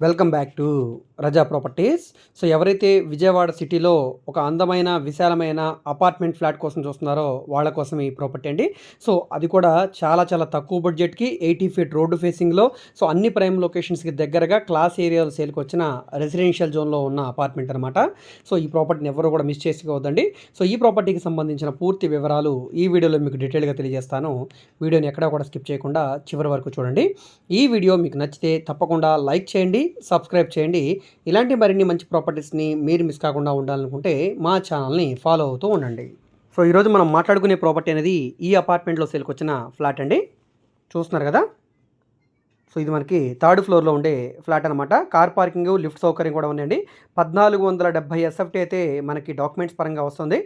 Welcome back to Raza properties. So ఎవరైతే విజయవాడ సిటీలో ఒక అందమైన విశాలమైన అపార్ట్మెంట్ ఫ్లాట్ కోసం చూస్తున్నారో వాళ్ళ కోసం ఈ ప్రాపర్టీ అండి. సో అది కూడా చాలా చాలా తక్కువ బడ్జెట్కి ఎయిటీ ఫీట్ రోడ్డు ఫేసింగ్లో. సో అన్ని ప్రైమ్ లొకేషన్స్కి దగ్గరగా క్లాస్ ఏరియాలో సేల్కి వచ్చిన రెసిడెన్షియల్ జోన్లో ఉన్న అపార్ట్మెంట్ అనమాట సో ఈ ప్రాపర్టీని ఎవరు కూడా మిస్ చేసుకోవద్దండి. సో ఈ ప్రాపర్టీకి సంబంధించిన పూర్తి వివరాలు ఈ వీడియోలో మీకు డీటెయిల్గా తెలియజేస్తాను. వీడియోని ఎక్కడా కూడా స్కిప్ చేయకుండా చివరి వరకు చూడండి. ఈ వీడియో మీకు నచ్చితే తప్పకుండా లైక్ చేయండి. సబ్స్క్రైబ్ చేయండి. ఇలాంటి మరిన్ని మంచి ప్రాపర్టీస్ని మీరు మిస్ కాకుండా ఉండాలనుకుంటే మా ఛానల్ని ఫాలో అవుతూ ఉండండి. సో ఈరోజు మనం మాట్లాడుకునే ప్రాపర్టీ అనేది ఈ అపార్ట్మెంట్లో సేల్కి వచ్చిన ఫ్లాట్ అండి. చూస్తున్నారు కదా? సో ఇది మనకి థర్డ్ ఫ్లోర్లో ఉండే ఫ్లాట్ అనమాట కార్ పార్కింగ్ లిఫ్ట్ సౌకర్యం కూడా ఉందండి. పద్నాలుగు వందల డెబ్బై ఎస్ఎఫ్టీ అయితే మనకి డాక్యుమెంట్స్ పరంగా వస్తుంది.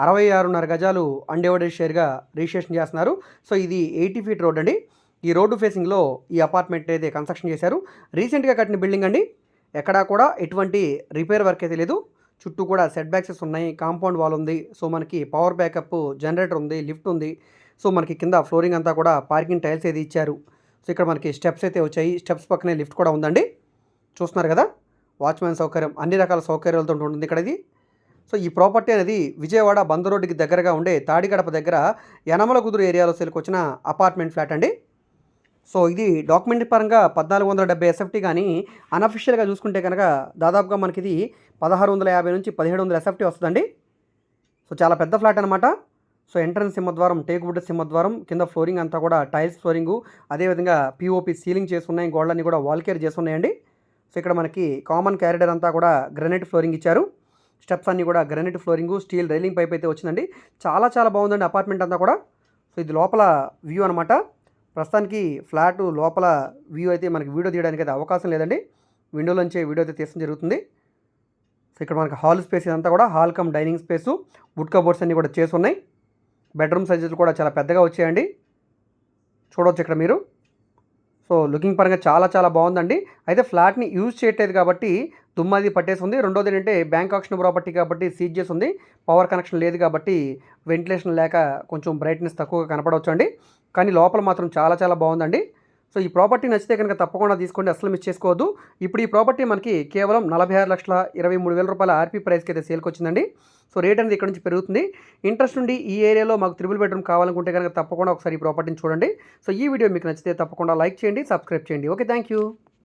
అరవై ఆరున్నర గజాలు అన్డివైడెడ్ షేర్గా రిజిస్ట్రేషన్ చేస్తున్నారు. సో ఇది ఎయిటీ ఫీట్ రోడ్ అండి. ఈ రోడ్డు ఫేసింగ్లో ఈ అపార్ట్మెంట్ అయితే కన్స్ట్రక్షన్ చేశారు. రీసెంట్గా కట్టిన బిల్డింగ్ అండి. ఎక్కడా కూడా ఎటువంటి రిపేర్ వర్క్ అయితే లేదు. చుట్టూ కూడా సెట్ బ్యాక్సెస్ ఉన్నాయి. కాంపౌండ్ వాల్ ఉంది. సో మనకి పవర్ బ్యాకప్ జనరేటర్ ఉంది లిఫ్ట్ ఉంది. సో మనకి కింద ఫ్లోరింగ్ అంతా కూడా పార్కింగ్ టైల్స్ అయితే ఇచ్చారు. సో ఇక్కడ మనకి స్టెప్స్ అయితే వచ్చాయి. స్టెప్స్ పక్కనే లిఫ్ట్ కూడా ఉందండి. చూస్తున్నారు కదా? వాచ్మెన్ సౌకర్యం అన్ని రకాల సౌకర్యాలతో ఉంటుంది ఇక్కడ ఇది సో ఈ ప్రాపర్టీ అనేది విజయవాడ బందర్ రోడ్డుకి దగ్గరగా ఉండే తాడిగడప దగ్గర యనమల కుదురు ఏరియాలో సేల్కి వచ్చిన అపార్ట్మెంట్ ఫ్లాట్ అండి. సో ఇది డాక్యుమెంట్ పరంగా పద్నాలుగు వందల డెబ్బై ఎస్ఎఫ్టీ కానీ అన్అఫిషియల్గా చూసుకుంటే కనుక దాదాపుగా మనకి ఇది పదహారు వందల యాభై నుంచి పదిహేడు వందల ఎస్ఎఫ్టీ వస్తుందండి. సో చాలా పెద్ద ఫ్లాట్ అనమాట సో ఎంట్రన్స్ సింహద్వారం టేకుబుడ్డ సింహద్వారం కింద ఫ్లోరింగ్ అంతా కూడా టైల్స్ ఫ్లోరింగు అదేవిధంగా పిఓపి సీలింగ్ చేసి ఉన్నాయి గోడలన్నీ కూడా వాల్ కేర్ చేసి సో ఇక్కడ మనకి కామన్ క్యారిడర్ అంతా కూడా గ్రనైట్ ఫ్లోరింగ్ ఇచ్చారు. స్టెప్స్ అన్నీ కూడా granite flooring steel railing pipe అయితే వచ్చిందండి. చాలా చాలా బాగుందండి అపార్ట్మెంట్ అంతా కూడా. సో ఇది లోపల వ్యూ అనమాట ప్రస్తుతానికి ఫ్లాట్ లోపల వ్యూ అయితే మనకి వీడియో తీయడానికి అయితే అవకాశం లేదండి. విండోలోంచే వీడియో అయితే తీసడం జరుగుతుంది. సో ఇక్కడ మనకి హాల్ స్పేస్ ఇదంతా కూడా hall cum dining space wood cupboards అన్నీ కూడా చేసి ఉన్నాయి. బెడ్రూమ్ సైజులు కూడా చాలా పెద్దగా వచ్చాయండి. చూడవచ్చు ఇక్కడ మీరు. సో లుకింగ్ పరంగా చాలా చాలా బాగుందండి. అయితే ఫ్లాట్ని యూజ్ చేయట్లేదు కాబట్టి దుమ్మది పట్టేసి ఉంది రెండోది ఏంటంటే బ్యాంక్ ఆక్షన్ ప్రాపర్టీ కాబట్టి సీజ్ చేసి ఉంది పవర్ కనెక్షన్ లేదు కాబట్టి వెంటిలేషన్ లేక కొంచెం బ్రైట్నెస్ తక్కువగా కనపడవచ్చు అండి కానీ లోపల మాత్రం చాలా చాలా బాగుందండి. సో ఈ ప్రాపర్టీ నచ్చితే కనుక తప్పకుండా తీసుకోండి అసలు మిస్ చేసుకోవద్దు. ఇప్పుడు ఈ ప్రాపర్టీ మనకి కేవలం నలభై ఆరు లక్షల ఇరవై మూడు వేల రూపాయల ఆర్పీ ప్రైస్కి అయితే సేల్కి వచ్చిందండి. సో రేట్ అనేది ఇక్కడ నుంచి పెరుగుతుంది. ఇంట్రెస్ట్ ఉండి ఈ ఏరియాలో మాకు త్రిబుల్ బెడ్రూమ్ కావాలనుకుంటే కనుక తప్పకుండా ఒకసారి ఈ ప్రాపర్టీని చూడండి. సో ఈ వీడియో మీకు నచ్చితే తప్పకుండా లైక్ చేయండి సబ్స్క్రైబ్ చేయండి. Okay thank you.